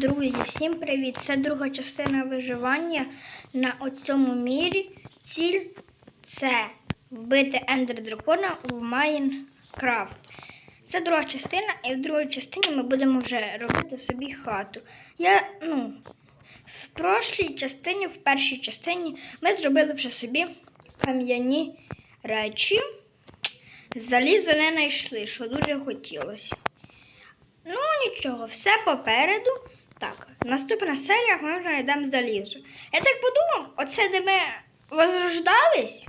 Друзі, всім привіт! Це друга частина виживання на оцьому мірі. Ціль це вбити ендер дракона в Майнкрафт. Це друга частина, і в другій частині ми будемо вже робити собі хату. Я, ну, в прошлій частині, в першій частині, ми зробили вже собі кам'яні речі. Залізо не знайшли, що дуже хотілося. Ну, нічого, все попереду. Так, наступна серія ми вже йдемо залізо. Я так подумав, оце де ми возрождались,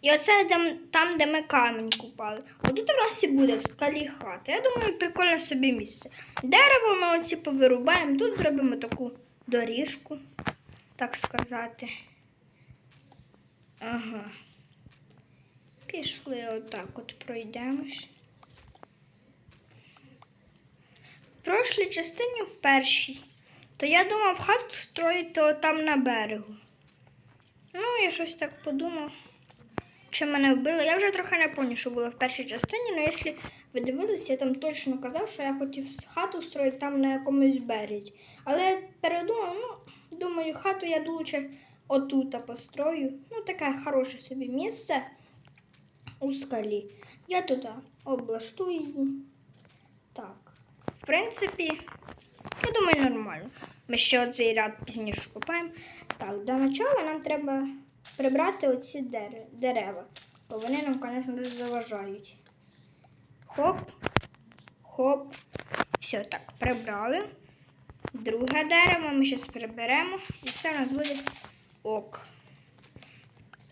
і оце де, там, де ми камінь купали. Отут у нас і буде в скалі хата. Я думаю, прикольне собі місце. Дерево ми оці повирубаємо, тут зробимо таку доріжку, так сказати. Ага. Пішли отак от пройдемось. В прошлій частині в першій, то я думав хату строїти отам на берегу. Ну, я щось так подумав. Чи мене вбили? Я вже трохи не пам'ятаю, що було в першій частині, але якщо ви дивилися, я там точно казав, що я хотів хату строїти там на якомусь березі. Але я передумав, ну, думаю, хату я лучше отута построю. Ну, таке хороше собі місце у скалі. Я туди облаштую її. Так. В принципі, я думаю, нормально. Ми ще оцей ряд пізніше купаємо. Так, до начала нам треба прибрати оці дерева. Бо вони нам, звісно, дуже заважають. Хоп, хоп. Все, так, прибрали. Друге дерево ми зараз приберемо і все у нас буде ок.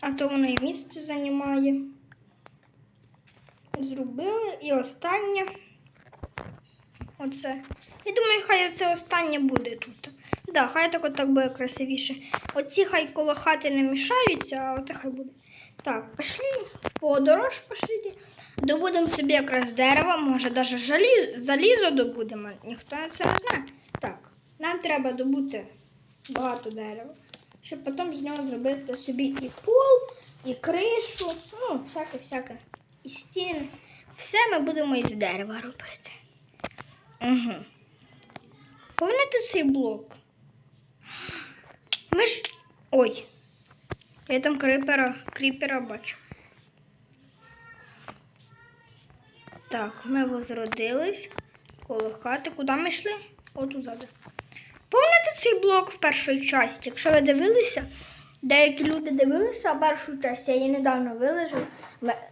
А то воно і місце займає. Зробили і останнє. Оце. Я думаю, хай це останнє буде тут. Да, хай так отак буде красивіше. Оці хай коло хати не мішаються, а оте хай буде. Так, пішли в подорож, пішли. Добудемо собі якраз дерево, може навіть жалі... залізо добудемо. Ніхто це не знає. Так, нам треба добути багато дерева, щоб потім з нього зробити собі і пол, і кришу, ну, всяке-всяке. І стіни. Все ми будемо із дерева робити. Угу. Пам'ятаєте цей блок? Ми ж. Ой. Я там кріпера, кріпера бачу. Так, ми возродились коло хати. Куди ми йшли? Отуда. Пам'ятаєте цей блок в першій часті? Якщо ви дивилися, деякі люди дивилися першу часть, я її недавно вилежав,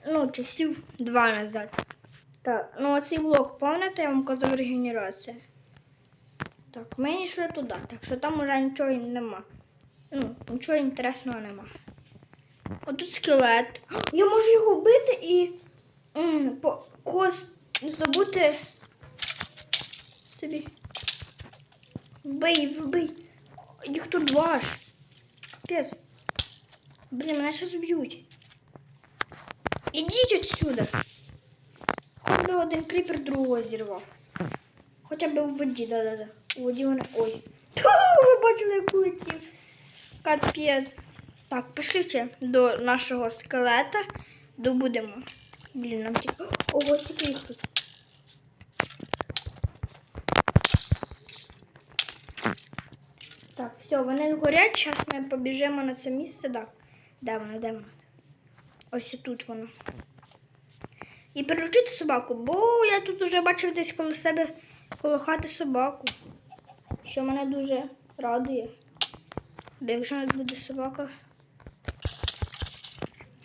ну, часів два назад. Так, ну оцей блок, пам'ятаєте, я вам казав регенерація. Так, ми йшли туди, так що там уже нічого нема. Ну, нічого інтересного нема. Отут скелет. Я можу його вбити і по кос здобути собі. Вбий, вбий. Їх тут два ж. Капець. Блін, мене зараз вб'ють. Ідіть отсюда. Би один кріпер другого зірвав. Хоча б у воді, да-да-да. У воді вони. Ой. Ту, ви бачили, як улетів. Капець. Так, пішли ще до нашого скелета. Добудемо. Блін, нам ті. Ого, стільки їх тут. Так, все, вони горять. Зараз ми побіжимо на це місце. Так. Де воно, де воно? Ось тут воно. І приручити собаку, бо я тут вже бачив десь коло себе коло хати собаку, що мене дуже радує. Бо якщо нас буде собака.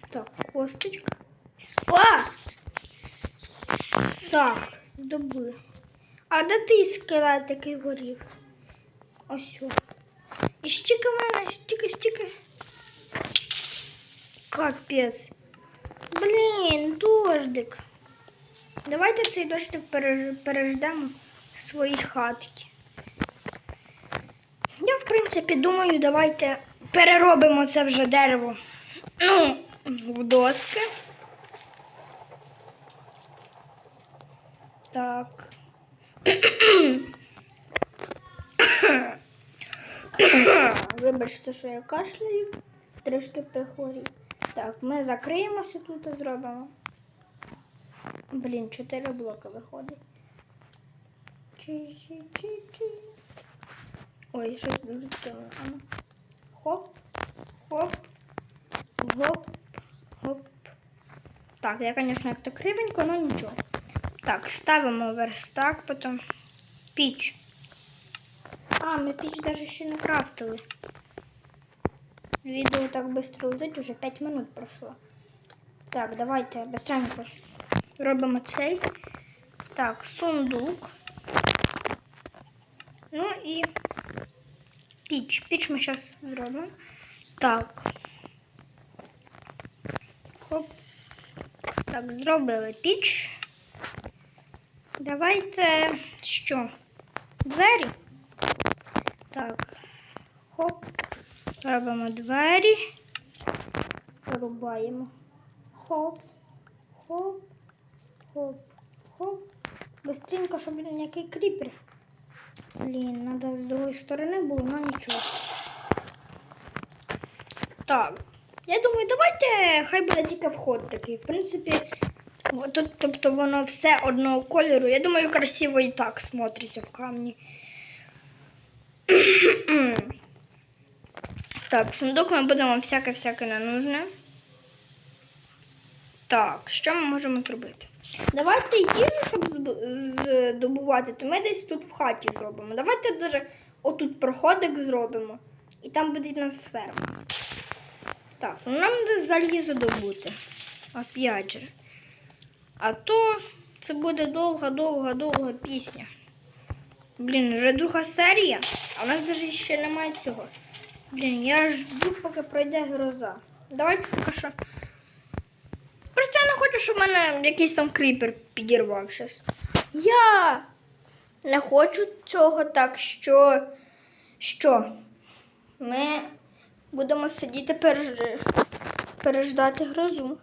Так, косточка. А! Так, здобули. А де ти скелет такий горів? Ось. о. І стільки в мене, стільки, стільки. Капець. Блін, дождик. Давайте цей дождик переж- переждемо своїй хатці. Я, в принципі, думаю, давайте переробимо це вже дерево ну, в доски. Так. Вибачте, що я кашляю, трошки прихворів. Так, ми закриємося тут і зробимо. Блін, чотири блоки виходить. Чи-чи-чи-чи. Ой, щось дуже темно. Ну. Хоп, хоп, гоп, гоп. Так, я, звісно, як то кривенько, але нічого. Так, ставимо верстак, потім піч. А, ми піч навіть ще не крафтили. Відео так швидко летить, вже 5 минут пройшло. Так, давайте быстренько робимо цей. Так, сундук. Ну і піч. Піч ми зараз зробимо. Так. Хоп. Так, зробили піч. Давайте що? Двері. Так. Хоп. Робимо двері. Рубаємо. Хоп. Хоп. Хоп. Хоп. Быстренько, щоб ніякий кріпер. Блін, треба з другої сторони було, ну нічого. Так. Я думаю, давайте хай буде тільки вход такий. В принципі, тут, тобто воно все одного кольору. Я думаю, красиво і так смотриться в камні. Так, в сундук ми будемо всяке-всяке ненужне. Так, що ми можемо зробити? Давайте їжу, щоб здобувати, то ми десь тут в хаті зробимо. Давайте даже отут проходик зробимо. І там буде в нас ферма. Так, ну нам треба залізо добути. Опять же. А то це буде довга, довга, довга пісня. Блін, вже друга серія, а у нас навіть ще немає цього. Блін, я жду, поки пройде гроза. Давайте поки що. Просто я не хочу, щоб в мене якийсь там кріпер підірвав щас. Я не хочу цього, так що, що ми будемо сидіти переж... переждати грозу.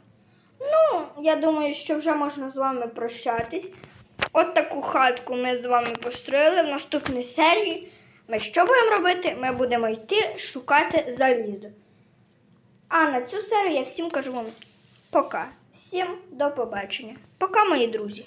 Ну, я думаю, що вже можна з вами прощатись. От таку хатку ми з вами построїли. В наступній серії ми що будемо робити? Ми будемо йти шукати залізо. А на цю серію я всім кажу вам пока. Всім до побачення. Пока, мої друзі.